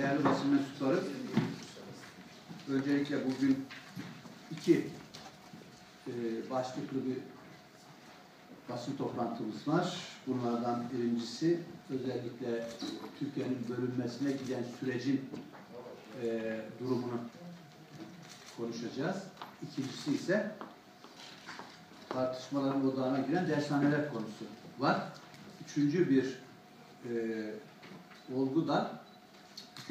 değerli basın mensupları, öncelikle bugün iki e, başlıklı bir basın toplantımız var. Bunlardan birincisi özellikle Türkiye'nin bölünmesine giden sürecin e, durumunu konuşacağız. İkincisi ise tartışmaların odağına giren dershaneler konusu var. Üçüncü bir e, olgu da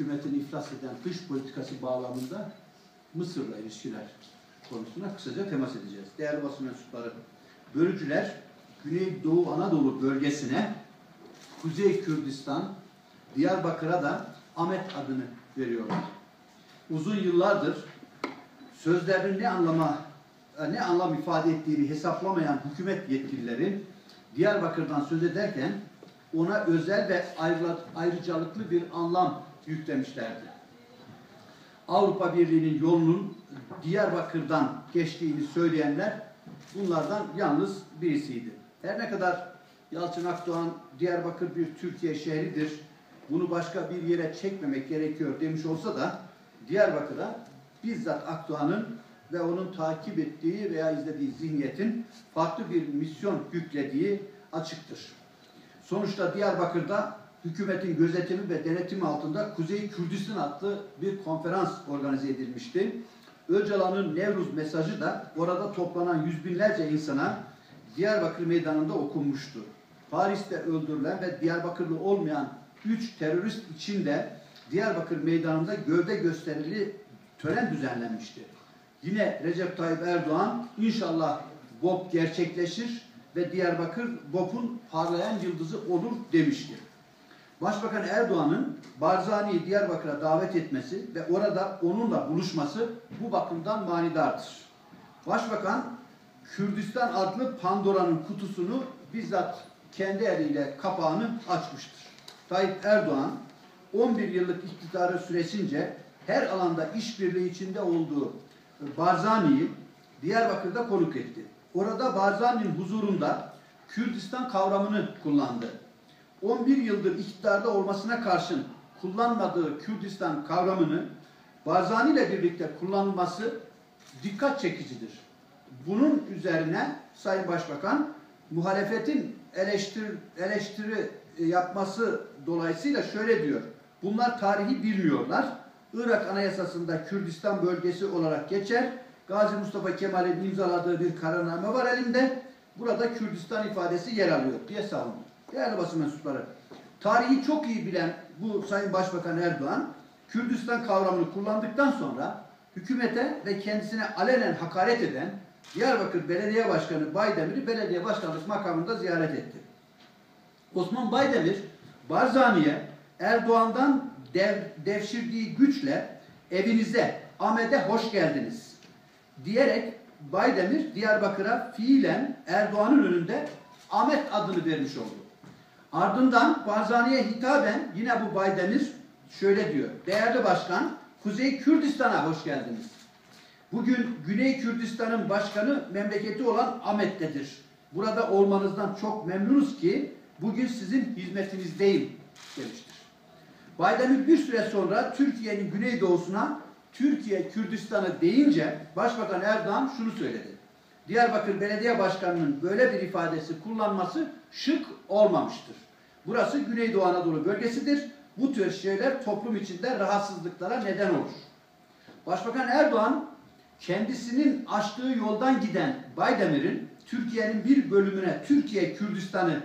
hükümetin iflas eden dış politikası bağlamında Mısır'la ilişkiler konusuna kısaca temas edeceğiz. Değerli basın mensupları, bölücüler Güneydoğu Anadolu bölgesine Kuzey Kürdistan, Diyarbakır'a da Ahmet adını veriyorlar. Uzun yıllardır sözlerin ne anlama ne anlam ifade ettiğini hesaplamayan hükümet yetkilileri Diyarbakır'dan söz ederken ona özel ve ayrıcalıklı bir anlam yüklemişlerdi. Avrupa Birliği'nin yolunun Diyarbakır'dan geçtiğini söyleyenler bunlardan yalnız birisiydi. Her ne kadar Yalçın Akdoğan Diyarbakır bir Türkiye şehridir, bunu başka bir yere çekmemek gerekiyor demiş olsa da Diyarbakır'a bizzat Akdoğan'ın ve onun takip ettiği veya izlediği zihniyetin farklı bir misyon yüklediği açıktır. Sonuçta Diyarbakır'da hükümetin gözetimi ve denetimi altında Kuzey Kürdistan adlı bir konferans organize edilmişti. Öcalan'ın Nevruz mesajı da orada toplanan yüz binlerce insana Diyarbakır meydanında okunmuştu. Paris'te öldürülen ve Diyarbakırlı olmayan üç terörist için de Diyarbakır meydanında gövde gösterili tören düzenlenmişti. Yine Recep Tayyip Erdoğan inşallah BOP gerçekleşir ve Diyarbakır BOP'un parlayan yıldızı olur demişti. Başbakan Erdoğan'ın Barzani'yi Diyarbakır'a davet etmesi ve orada onunla buluşması bu bakımdan manidardır. Başbakan Kürdistan adlı Pandora'nın kutusunu bizzat kendi eliyle kapağını açmıştır. Tayyip Erdoğan 11 yıllık iktidarı süresince her alanda işbirliği içinde olduğu Barzani'yi Diyarbakır'da konuk etti. Orada Barzani'nin huzurunda Kürdistan kavramını kullandı. 11 yıldır iktidarda olmasına karşın kullanmadığı Kürdistan kavramını Barzani ile birlikte kullanılması dikkat çekicidir. Bunun üzerine Sayın Başbakan muhalefetin eleştir, eleştiri yapması dolayısıyla şöyle diyor. Bunlar tarihi bilmiyorlar. Irak Anayasası'nda Kürdistan bölgesi olarak geçer. Gazi Mustafa Kemal'in imzaladığı bir kararname var elimde. Burada Kürdistan ifadesi yer alıyor diye savundu. Değerli basın mensupları, tarihi çok iyi bilen bu Sayın Başbakan Erdoğan, Kürdistan kavramını kullandıktan sonra hükümete ve kendisine alenen hakaret eden Diyarbakır Belediye Başkanı Baydemir'i belediye başkanlık makamında ziyaret etti. Osman Baydemir, Barzani'ye Erdoğan'dan dev, devşirdiği güçle evinize, Ahmet'e hoş geldiniz diyerek Baydemir Diyarbakır'a fiilen Erdoğan'ın önünde Ahmet adını vermiş oldu. Ardından Barzani'ye hitaben yine bu Baydemir şöyle diyor. Değerli başkan, Kuzey Kürdistan'a hoş geldiniz. Bugün Güney Kürdistan'ın başkanı memleketi olan Ahmet'tedir. Burada olmanızdan çok memnunuz ki bugün sizin hizmetinizdeyim demiştir. Baydemir bir süre sonra Türkiye'nin güneydoğusuna Türkiye Kürdistan'ı deyince Başbakan Erdoğan şunu söyledi. Diyarbakır Belediye Başkanı'nın böyle bir ifadesi kullanması şık olmamıştır. Burası Güneydoğu Anadolu bölgesidir. Bu tür şeyler toplum içinde rahatsızlıklara neden olur. Başbakan Erdoğan kendisinin açtığı yoldan giden Baydemir'in Türkiye'nin bir bölümüne Türkiye Kürdistan'ı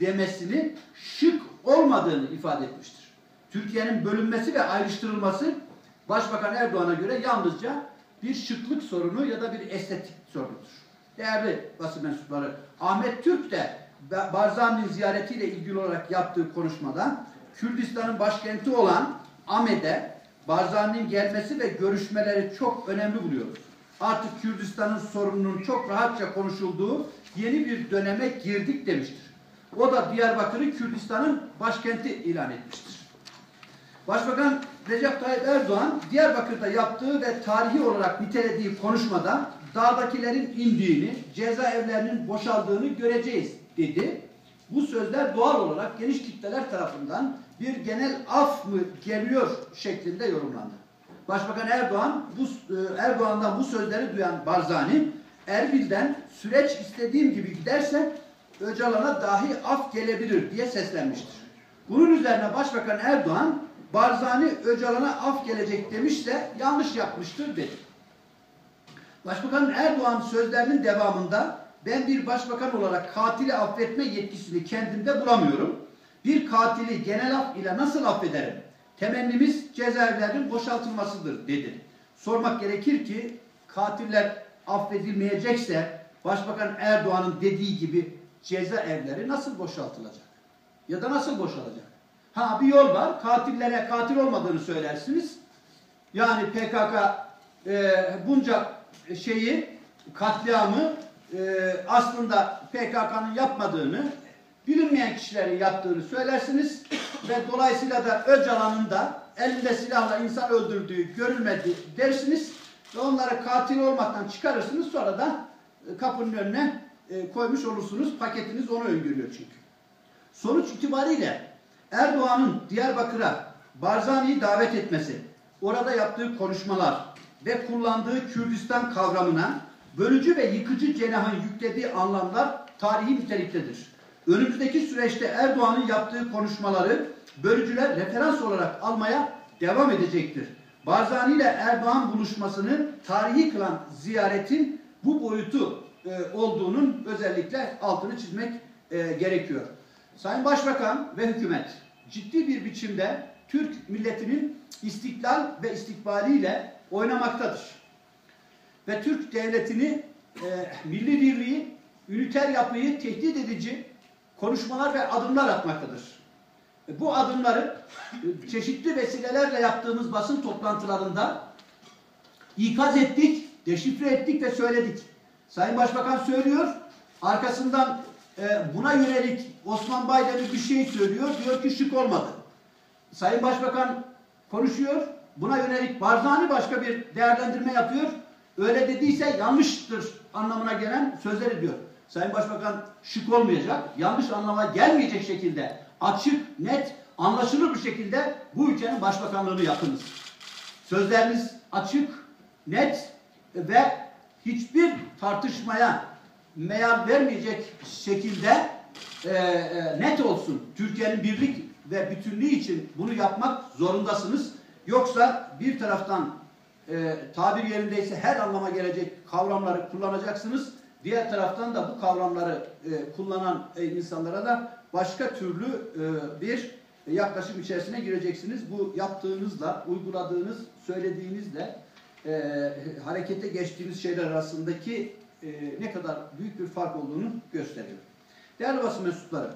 demesini şık olmadığını ifade etmiştir. Türkiye'nin bölünmesi ve ayrıştırılması Başbakan Erdoğan'a göre yalnızca bir şıklık sorunu ya da bir estetik sorunudur. Değerli basın mensupları, Ahmet Türk de Barzani'nin ziyaretiyle ilgili olarak yaptığı konuşmada Kürdistan'ın başkenti olan Ahmet'e Barzani'nin gelmesi ve görüşmeleri çok önemli buluyoruz. Artık Kürdistan'ın sorununun çok rahatça konuşulduğu yeni bir döneme girdik demiştir. O da Diyarbakır'ı Kürdistan'ın başkenti ilan etmiştir. Başbakan Recep Tayyip Erdoğan Diyarbakır'da yaptığı ve tarihi olarak nitelediği konuşmada dağdakilerin indiğini, cezaevlerinin boşaldığını göreceğiz dedi. bu sözler doğal olarak geniş kitleler tarafından bir genel af mı geliyor şeklinde yorumlandı. Başbakan Erdoğan bu e, Erdoğan'dan bu sözleri duyan Barzani Erbil'den süreç istediğim gibi giderse Öcalan'a dahi af gelebilir diye seslenmiştir. Bunun üzerine Başbakan Erdoğan Barzani Öcalan'a af gelecek demişse yanlış yapmıştır dedi. Başbakan Erdoğan sözlerinin devamında ben bir başbakan olarak katili affetme yetkisini kendimde bulamıyorum. Bir katili genel af ile nasıl affederim? Temennimiz cezaevlerinin boşaltılmasıdır dedi. Sormak gerekir ki katiller affedilmeyecekse Başbakan Erdoğan'ın dediği gibi cezaevleri nasıl boşaltılacak? Ya da nasıl boşalacak? Ha bir yol var. Katillere katil olmadığını söylersiniz. Yani PKK e, bunca şeyi katliamı e, aslında PKK'nın yapmadığını bilinmeyen kişilerin yaptığını söylersiniz ve dolayısıyla da Öcalan'ın da elinde silahla insan öldürdüğü görülmedi dersiniz ve onları katil olmaktan çıkarırsınız sonra da e, kapının önüne e, koymuş olursunuz. Paketiniz onu öngörüyor çünkü. Sonuç itibariyle Erdoğan'ın Diyarbakır'a Barzani'yi davet etmesi, orada yaptığı konuşmalar ve kullandığı Kürdistan kavramına bölücü ve yıkıcı cenahın yüklediği anlamlar tarihi niteliktedir. Önümüzdeki süreçte Erdoğan'ın yaptığı konuşmaları bölücüler referans olarak almaya devam edecektir. Barzani ile Erdoğan buluşmasını tarihi kılan ziyaretin bu boyutu e, olduğunun özellikle altını çizmek e, gerekiyor. Sayın Başbakan ve hükümet ciddi bir biçimde Türk milletinin istiklal ve istikbaliyle oynamaktadır. Ve Türk devletini e, milli birliği, üniter yapıyı tehdit edici konuşmalar ve adımlar atmaktadır. E, bu adımları e, çeşitli vesilelerle yaptığımız basın toplantılarında ikaz ettik, deşifre ettik ve söyledik. Sayın Başbakan söylüyor, arkasından e, buna yönelik Osman Baydemir bir şey söylüyor, diyor ki şık olmadı. Sayın Başbakan konuşuyor, buna yönelik Barzani başka bir değerlendirme yapıyor, öyle dediyse yanlıştır anlamına gelen sözleri diyor. Sayın Başbakan şık olmayacak, yanlış anlama gelmeyecek şekilde açık, net, anlaşılır bir şekilde bu ülkenin başbakanlığını yapınız. Sözleriniz açık, net ve hiçbir tartışmaya meyal vermeyecek şekilde e, e, net olsun. Türkiye'nin birlik ve bütünlüğü için bunu yapmak zorundasınız. Yoksa bir taraftan e, tabir yerindeyse her anlama gelecek kavramları kullanacaksınız. Diğer taraftan da bu kavramları e, kullanan e, insanlara da başka türlü e, bir yaklaşım içerisine gireceksiniz. Bu yaptığınızla, uyguladığınız, söylediğinizle e, harekete geçtiğiniz şeyler arasındaki e, ne kadar büyük bir fark olduğunu gösteriyor. Değerli basın mensupları,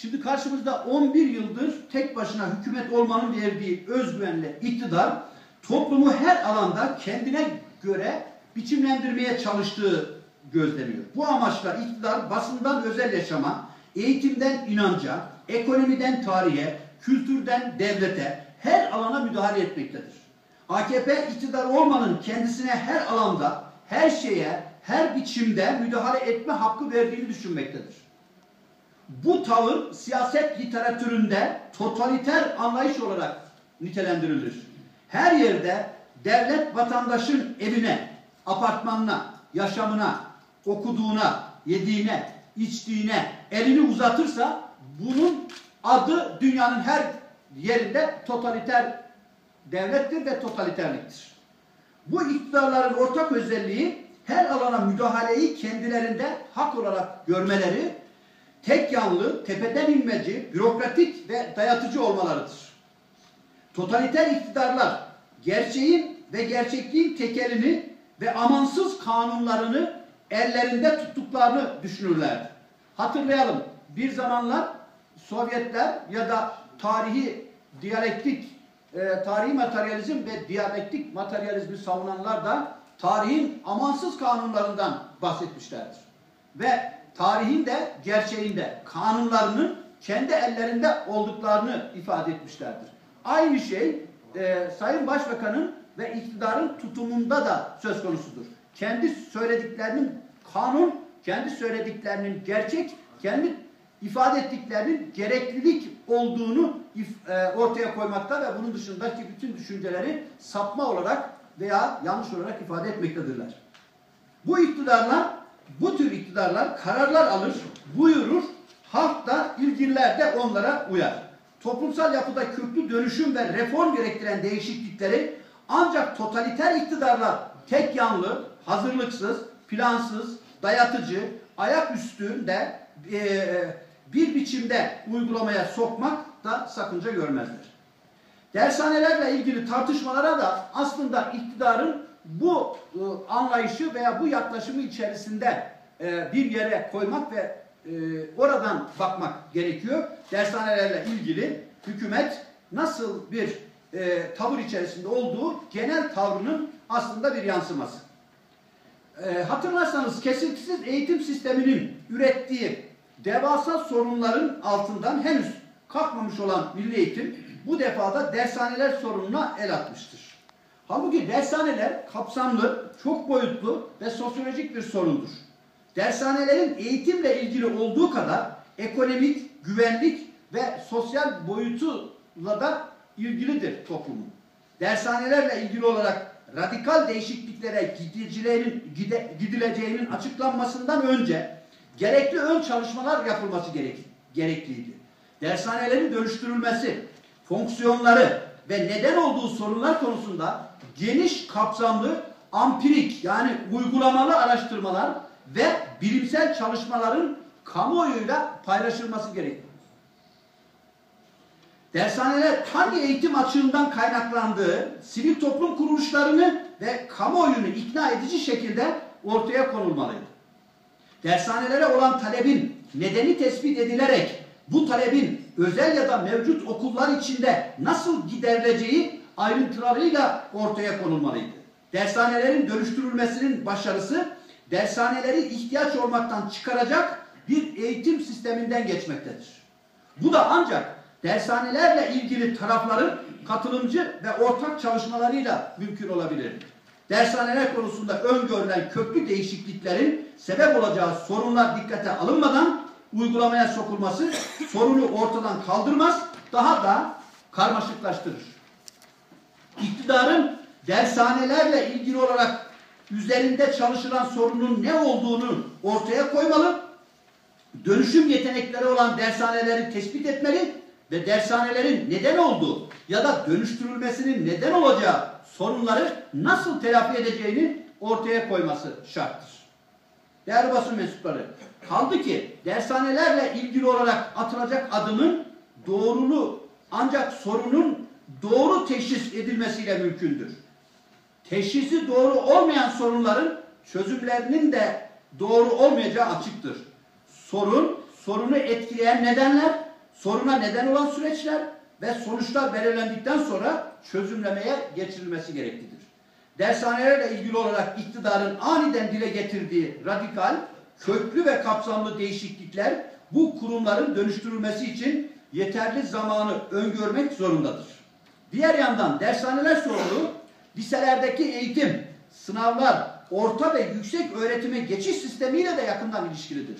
şimdi karşımızda 11 yıldır tek başına hükümet olmanın verdiği özgüvenle iktidar toplumu her alanda kendine göre biçimlendirmeye çalıştığı gözleniyor. Bu amaçla iktidar basından özel yaşama, eğitimden inanca, ekonomiden tarihe, kültürden devlete her alana müdahale etmektedir. AKP iktidar olmanın kendisine her alanda, her şeye, her biçimde müdahale etme hakkı verdiğini düşünmektedir. Bu tavır siyaset literatüründe totaliter anlayış olarak nitelendirilir. Her yerde devlet vatandaşın evine, apartmanına, yaşamına, okuduğuna, yediğine, içtiğine elini uzatırsa bunun adı dünyanın her yerinde totaliter devlettir ve totaliterliktir. Bu iktidarların ortak özelliği her alana müdahaleyi kendilerinde hak olarak görmeleri, tek yanlı, tepeden inmeci, bürokratik ve dayatıcı olmalarıdır. Totaliter iktidarlar gerçeğin ve gerçekliğin tekelini ve amansız kanunlarını ellerinde tuttuklarını düşünürlerdi. Hatırlayalım bir zamanlar Sovyetler ya da tarihi diyalektik, e, tarihi materyalizm ve diyalektik materyalizmi savunanlar da tarihin amansız kanunlarından bahsetmişlerdir. Ve tarihin de gerçeğinde kanunlarının kendi ellerinde olduklarını ifade etmişlerdir. Aynı şey e, Sayın Başbakan'ın ve iktidarın tutumunda da söz konusudur. Kendi söylediklerinin kanun, kendi söylediklerinin gerçek, kendi ifade ettiklerinin gereklilik olduğunu if- e, ortaya koymakta ve bunun dışındaki bütün düşünceleri sapma olarak veya yanlış olarak ifade etmektedirler. Bu iktidarlar, bu tür iktidarlar kararlar alır, buyurur, halk da ilgililer de onlara uyar. Toplumsal yapıda köklü dönüşüm ve reform gerektiren değişiklikleri ancak totaliter iktidarlar tek yanlı, hazırlıksız, plansız, dayatıcı, ayak üstünde e, bir biçimde uygulamaya sokmak da sakınca görmezler. Dershanelerle ilgili tartışmalara da aslında iktidarın bu e, anlayışı veya bu yaklaşımı içerisinde e, bir yere koymak ve e, oradan bakmak gerekiyor. Dershanelerle ilgili hükümet nasıl bir tavır içerisinde olduğu genel tavrının aslında bir yansıması. Hatırlarsanız kesintisiz eğitim sisteminin ürettiği devasa sorunların altından henüz kalkmamış olan milli eğitim bu defada dershaneler sorununa el atmıştır. Halbuki dershaneler kapsamlı, çok boyutlu ve sosyolojik bir sorundur. Dershanelerin eğitimle ilgili olduğu kadar ekonomik, güvenlik ve sosyal boyutuyla da ilgilidir toplumun. Dershanelerle ilgili olarak radikal değişikliklere gide, gidileceğinin açıklanmasından önce gerekli ön çalışmalar yapılması gerek, gerekliydi. Dershanelerin dönüştürülmesi, fonksiyonları ve neden olduğu sorunlar konusunda geniş kapsamlı ampirik yani uygulamalı araştırmalar ve bilimsel çalışmaların kamuoyuyla paylaşılması gerekir. Dershaneler hangi eğitim açığından kaynaklandığı, sivil toplum kuruluşlarını ve kamuoyunu ikna edici şekilde ortaya konulmalıydı. Dershanelere olan talebin nedeni tespit edilerek bu talebin özel ya da mevcut okullar içinde nasıl giderileceği ayrıntılarıyla ortaya konulmalıydı. Dershanelerin dönüştürülmesinin başarısı dershaneleri ihtiyaç olmaktan çıkaracak bir eğitim sisteminden geçmektedir. Bu da ancak dershanelerle ilgili tarafların katılımcı ve ortak çalışmalarıyla mümkün olabilir. Dershaneler konusunda öngörülen köklü değişikliklerin sebep olacağı sorunlar dikkate alınmadan uygulamaya sokulması sorunu ortadan kaldırmaz, daha da karmaşıklaştırır. İktidarın dershanelerle ilgili olarak üzerinde çalışılan sorunun ne olduğunu ortaya koymalı, dönüşüm yetenekleri olan dershaneleri tespit etmeli ve dershanelerin neden olduğu ya da dönüştürülmesinin neden olacağı sorunları nasıl telafi edeceğini ortaya koyması şarttır. Değerli basın mensupları, kaldı ki dershanelerle ilgili olarak atılacak adımın doğruluğu ancak sorunun doğru teşhis edilmesiyle mümkündür. Teşhisi doğru olmayan sorunların çözümlerinin de doğru olmayacağı açıktır. Sorun, sorunu etkileyen nedenler, soruna neden olan süreçler ve sonuçlar belirlendikten sonra çözümlemeye geçirilmesi gereklidir. Dershanelerle ilgili olarak iktidarın aniden dile getirdiği radikal, köklü ve kapsamlı değişiklikler bu kurumların dönüştürülmesi için yeterli zamanı öngörmek zorundadır. Diğer yandan dershaneler sorunu liselerdeki eğitim, sınavlar, orta ve yüksek öğretime geçiş sistemiyle de yakından ilişkilidir.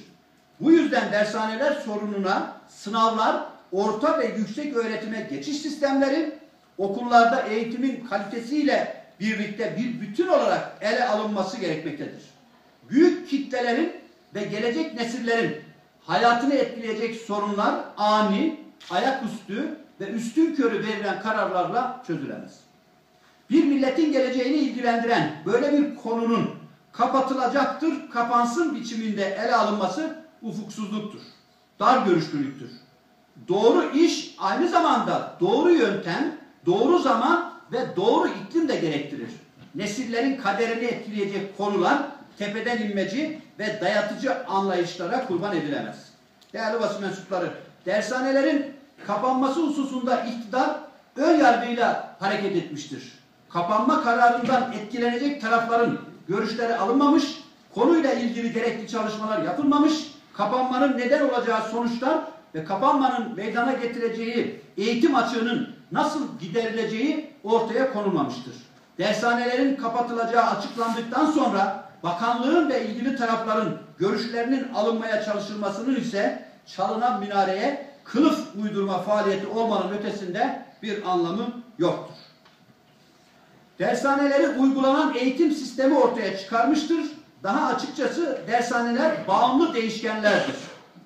Bu yüzden dershaneler sorununa sınavlar, orta ve yüksek öğretime geçiş sistemleri, okullarda eğitimin kalitesiyle birlikte bir bütün olarak ele alınması gerekmektedir. Büyük kitlelerin ve gelecek nesillerin hayatını etkileyecek sorunlar ani, ayaküstü ve üstün körü verilen kararlarla çözülemez. Bir milletin geleceğini ilgilendiren böyle bir konunun kapatılacaktır, kapansın biçiminde ele alınması ufuksuzluktur. Dar görüşlülüktür. Doğru iş aynı zamanda doğru yöntem, doğru zaman ve doğru iklim de gerektirir. Nesillerin kaderini etkileyecek konular tepeden inmeci ve dayatıcı anlayışlara kurban edilemez. Değerli basın mensupları, dershanelerin kapanması hususunda iktidar ön yargıyla hareket etmiştir. Kapanma kararından etkilenecek tarafların görüşleri alınmamış, konuyla ilgili gerekli çalışmalar yapılmamış, kapanmanın neden olacağı sonuçlar ve kapanmanın meydana getireceği eğitim açığının nasıl giderileceği ortaya konulmamıştır. Dershanelerin kapatılacağı açıklandıktan sonra bakanlığın ve ilgili tarafların görüşlerinin alınmaya çalışılmasının ise çalınan minareye kılıf uydurma faaliyeti olmanın ötesinde bir anlamı yoktur. Dershaneleri uygulanan eğitim sistemi ortaya çıkarmıştır. Daha açıkçası dershaneler bağımlı değişkenlerdir.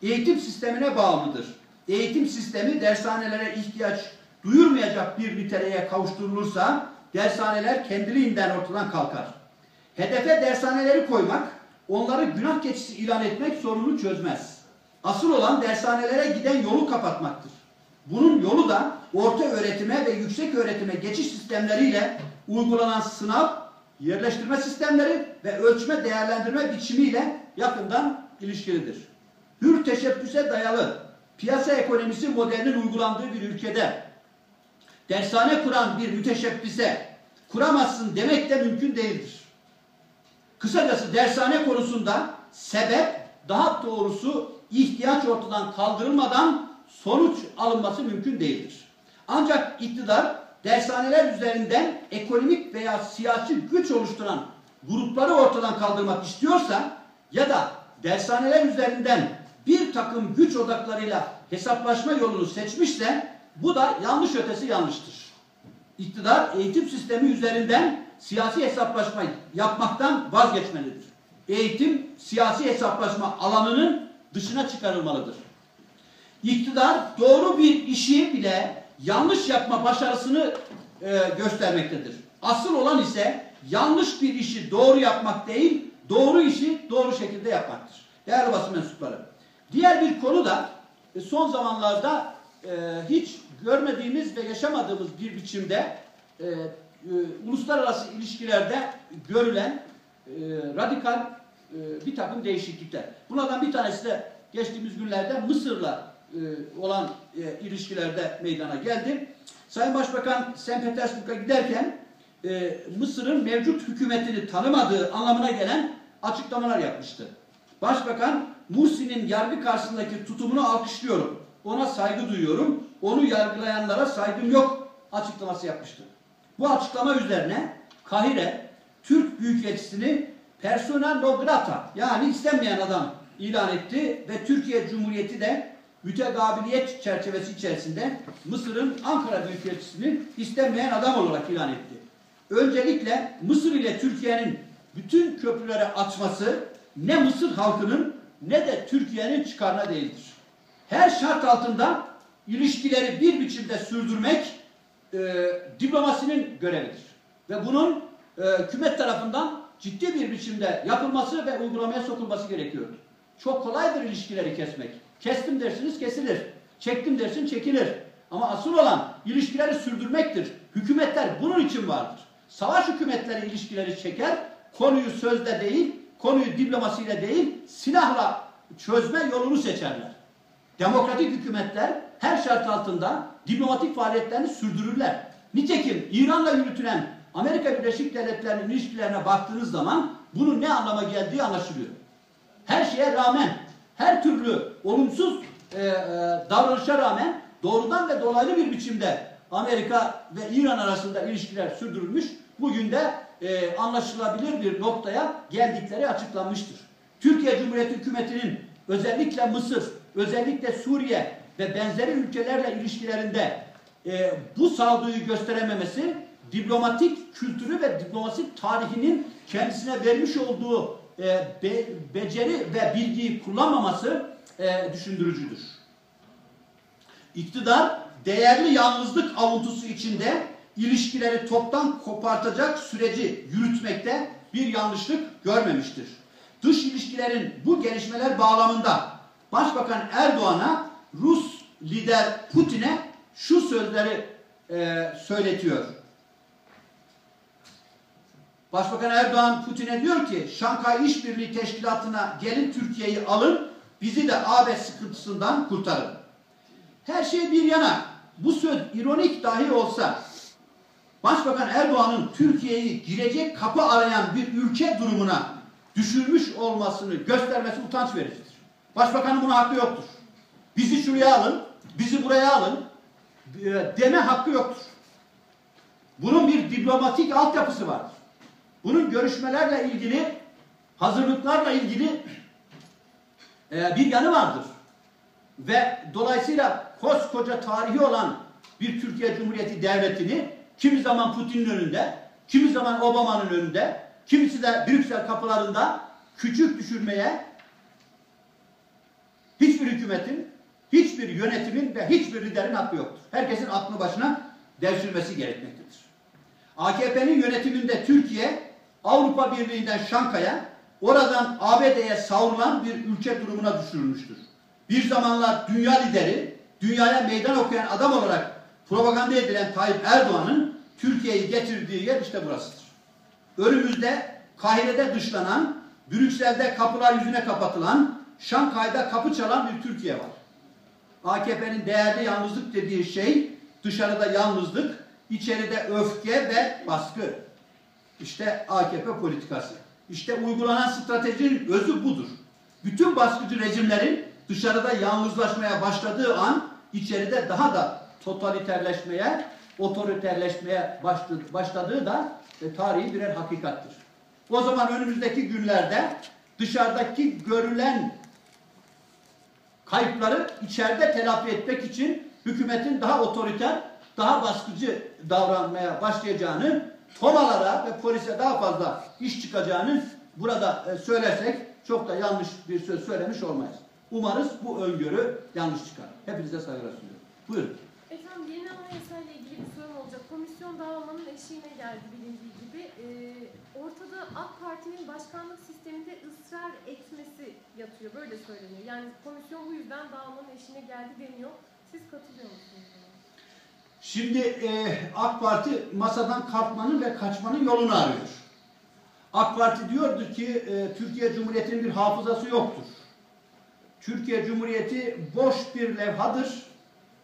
Eğitim sistemine bağımlıdır. Eğitim sistemi dershanelere ihtiyaç duyurmayacak bir niteliğe kavuşturulursa dershaneler kendiliğinden ortadan kalkar. Hedefe dershaneleri koymak, onları günah keçisi ilan etmek sorunu çözmez. Asıl olan dershanelere giden yolu kapatmaktır. Bunun yolu da orta öğretime ve yüksek öğretime geçiş sistemleriyle uygulanan sınav, yerleştirme sistemleri ve ölçme değerlendirme biçimiyle yakından ilişkilidir. Hür teşebbüse dayalı piyasa ekonomisi modelinin uygulandığı bir ülkede dershane kuran bir müteşebbise kuramazsın demek de mümkün değildir. Kısacası dershane konusunda sebep daha doğrusu ihtiyaç ortadan kaldırılmadan sonuç alınması mümkün değildir. Ancak iktidar dershaneler üzerinden ekonomik veya siyasi güç oluşturan grupları ortadan kaldırmak istiyorsa ya da dershaneler üzerinden bir takım güç odaklarıyla hesaplaşma yolunu seçmişse bu da yanlış ötesi yanlıştır. İktidar eğitim sistemi üzerinden siyasi hesaplaşma yapmaktan vazgeçmelidir. Eğitim siyasi hesaplaşma alanının dışına çıkarılmalıdır. İktidar doğru bir işi bile yanlış yapma başarısını e, göstermektedir. Asıl olan ise yanlış bir işi doğru yapmak değil, doğru işi doğru şekilde yapmaktır. Değerli basın mensupları. Diğer bir konu da e, son zamanlarda e, hiç görmediğimiz ve yaşamadığımız bir biçimde e, e, uluslararası ilişkilerde görülen e, radikal e, bir takım değişiklikler. Bunlardan bir tanesi de geçtiğimiz günlerde Mısır'la e, olan e, ilişkilerde meydana geldi. Sayın Başbakan St. Petersburg'a giderken Mısır'ın mevcut hükümetini tanımadığı anlamına gelen açıklamalar yapmıştı. Başbakan Mursi'nin yargı karşısındaki tutumunu alkışlıyorum. Ona saygı duyuyorum. Onu yargılayanlara saygım yok açıklaması yapmıştı. Bu açıklama üzerine Kahire Türk Büyükelçisini persona non grata yani istenmeyen adam ilan etti ve Türkiye Cumhuriyeti de mütegabiliyet çerçevesi içerisinde Mısır'ın Ankara Büyükelçisini istenmeyen adam olarak ilan etti. Öncelikle Mısır ile Türkiye'nin bütün köprüleri açması ne Mısır halkının ne de Türkiye'nin çıkarına değildir. Her şart altında ilişkileri bir biçimde sürdürmek e, diplomasinin görevidir. Ve bunun e, hükümet tarafından ciddi bir biçimde yapılması ve uygulamaya sokulması gerekiyordu. Çok kolaydır ilişkileri kesmek. Kestim dersiniz kesilir. Çektim dersin çekilir. Ama asıl olan ilişkileri sürdürmektir. Hükümetler bunun için vardır. Savaş hükümetleri ilişkileri çeker, konuyu sözde değil, konuyu diplomasiyle değil, silahla çözme yolunu seçerler. Demokratik hükümetler her şart altında diplomatik faaliyetlerini sürdürürler. Nitekim İran'la yürütülen Amerika Birleşik Devletleri'nin ilişkilerine baktığınız zaman bunun ne anlama geldiği anlaşılıyor. Her şeye rağmen, her türlü olumsuz e, e, davranışa rağmen doğrudan ve dolaylı bir biçimde Amerika ve İran arasında ilişkiler sürdürülmüş. Bugün de e, anlaşılabilir bir noktaya geldikleri açıklanmıştır. Türkiye Cumhuriyeti Hükümeti'nin özellikle Mısır, özellikle Suriye ve benzeri ülkelerle ilişkilerinde e, bu sağduyu gösterememesi diplomatik kültürü ve diplomatik tarihinin kendisine vermiş olduğu e, be, beceri ve bilgiyi kullanmaması e, düşündürücüdür. İktidar değerli yalnızlık avuntusu içinde ilişkileri toptan kopartacak süreci yürütmekte bir yanlışlık görmemiştir. Dış ilişkilerin bu gelişmeler bağlamında Başbakan Erdoğan'a Rus lider Putin'e şu sözleri e, söyletiyor. Başbakan Erdoğan Putin'e diyor ki Şankay İşbirliği Teşkilatı'na gelin Türkiye'yi alın bizi de AB sıkıntısından kurtarın. Her şey bir yana bu söz ironik dahi olsa Başbakan Erdoğan'ın Türkiye'yi girecek kapı arayan bir ülke durumuna düşürmüş olmasını göstermesi utanç vericidir. Başbakanın buna hakkı yoktur. Bizi şuraya alın, bizi buraya alın e, deme hakkı yoktur. Bunun bir diplomatik altyapısı vardır. Bunun görüşmelerle ilgili, hazırlıklarla ilgili e, bir yanı vardır. ve dolayısıyla koskoca tarihi olan bir Türkiye Cumhuriyeti Devleti'ni kimi zaman Putin'in önünde, kimi zaman Obama'nın önünde, kimisi de Brüksel kapılarında küçük düşürmeye hiçbir hükümetin, hiçbir yönetimin ve hiçbir liderin hakkı yoktur. Herkesin aklı başına devşirmesi gerekmektedir. AKP'nin yönetiminde Türkiye Avrupa Birliği'nden Şankaya, oradan ABD'ye savrulan bir ülke durumuna düşürülmüştür. Bir zamanlar dünya lideri, dünyaya meydan okuyan adam olarak propaganda edilen Tayyip Erdoğan'ın Türkiye'yi getirdiği yer işte burasıdır. Önümüzde Kahire'de dışlanan, Brüksel'de kapılar yüzüne kapatılan, Şankay'da kapı çalan bir Türkiye var. AKP'nin değerli yalnızlık dediği şey dışarıda yalnızlık, içeride öfke ve baskı. İşte AKP politikası. İşte uygulanan stratejinin özü budur. Bütün baskıcı rejimlerin dışarıda yalnızlaşmaya başladığı an içeride daha da totaliterleşmeye, otoriterleşmeye başladığı da e, tarihi birer hakikattir. O zaman önümüzdeki günlerde dışarıdaki görülen kayıpları içeride telafi etmek için hükümetin daha otoriter, daha baskıcı davranmaya başlayacağını, tomalara ve polise daha fazla iş çıkacağını burada e, söylersek çok da yanlış bir söz söylemiş olmayız. Umarız bu öngörü yanlış çıkar. Hepinize saygılar sunuyorum. Buyurun. Efendim yeni anayasayla ilgili bir sorum olacak. Komisyon dağılmanın eşiğine geldi bilindiği gibi. Ee, ortada AK Parti'nin başkanlık sisteminde ısrar etmesi yatıyor. Böyle söyleniyor. Yani komisyon bu yüzden dağılmanın eşiğine geldi deniyor. Siz katılıyor musunuz? Şimdi e, AK Parti masadan kalkmanın ve kaçmanın yolunu arıyor. AK Parti diyordu ki e, Türkiye Cumhuriyeti'nin bir hafızası yoktur. Türkiye Cumhuriyeti boş bir levhadır,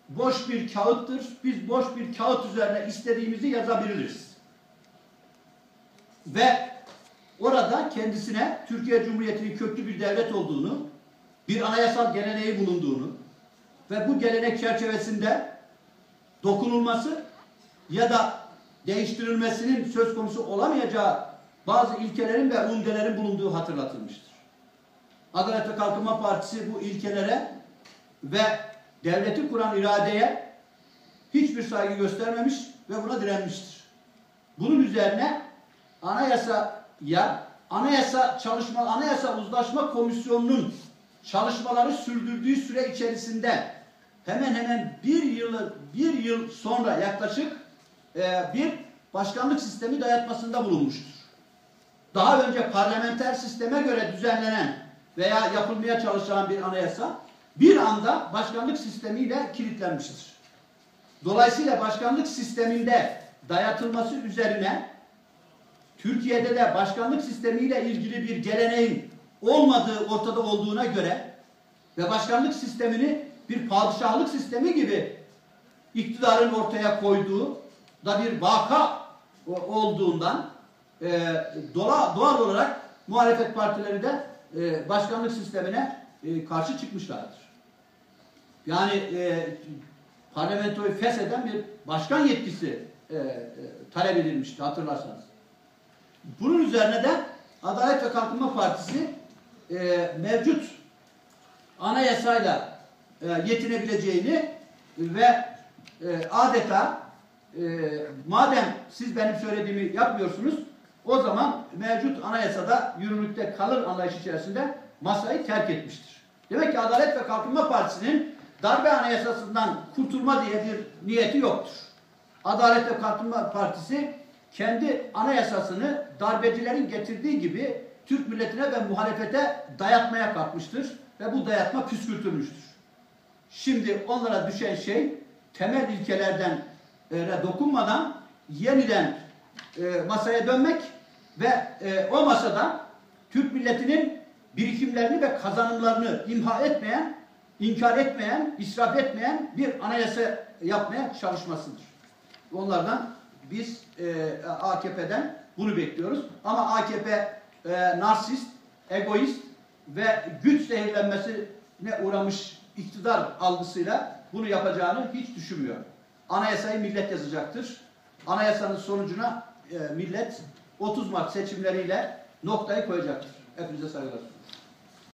boş bir kağıttır. Biz boş bir kağıt üzerine istediğimizi yazabiliriz. Ve orada kendisine Türkiye Cumhuriyeti'nin köklü bir devlet olduğunu, bir anayasal geleneği bulunduğunu ve bu gelenek çerçevesinde dokunulması ya da değiştirilmesinin söz konusu olamayacağı bazı ilkelerin ve umdelerin bulunduğu hatırlatılmıştır. Adalet ve Kalkınma Partisi bu ilkelere ve devleti kuran iradeye hiçbir saygı göstermemiş ve buna direnmiştir. Bunun üzerine anayasaya, anayasa çalışma, anayasa uzlaşma komisyonunun çalışmaları sürdürdüğü süre içerisinde hemen hemen bir yıl bir yıl sonra yaklaşık e, bir başkanlık sistemi dayatmasında bulunmuştur. Daha önce parlamenter sisteme göre düzenlenen veya yapılmaya çalışılan bir anayasa bir anda başkanlık sistemiyle kilitlenmiştir. Dolayısıyla başkanlık sisteminde dayatılması üzerine Türkiye'de de başkanlık sistemiyle ilgili bir geleneğin olmadığı ortada olduğuna göre ve başkanlık sistemini bir padişahlık sistemi gibi iktidarın ortaya koyduğu da bir vaka olduğundan e, doğal, doğal olarak muhalefet partileri de e, başkanlık sistemine e, karşı çıkmışlardır. Yani e, parlamentoyu fesheden bir başkan yetkisi e, e, talep edilmişti hatırlarsanız. Bunun üzerine de Adalet ve Kalkınma Partisi e, mevcut anayasayla yetinebileceğini ve e, adeta e, madem siz benim söylediğimi yapmıyorsunuz o zaman mevcut anayasada yürürlükte kalır anlayış içerisinde masayı terk etmiştir. Demek ki Adalet ve Kalkınma Partisi'nin darbe anayasasından kurtulma diye bir niyeti yoktur. Adalet ve Kalkınma Partisi kendi anayasasını darbecilerin getirdiği gibi Türk milletine ve muhalefete dayatmaya kalkmıştır ve bu dayatma püskürtülmüştür. Şimdi onlara düşen şey temel ilkelerden e, dokunmadan yeniden e, masaya dönmek ve e, o masada Türk milletinin birikimlerini ve kazanımlarını imha etmeyen, inkar etmeyen, israf etmeyen bir anayasa yapmaya çalışmasıdır. Onlardan biz e, AKP'den bunu bekliyoruz. Ama AKP e, narsist, egoist ve güç zehirlenmesine uğramış iktidar algısıyla bunu yapacağını hiç düşünmüyor. Anayasayı millet yazacaktır. Anayasanın sonucuna e, millet 30 Mart seçimleriyle noktayı koyacaktır. Hepinize saygılar.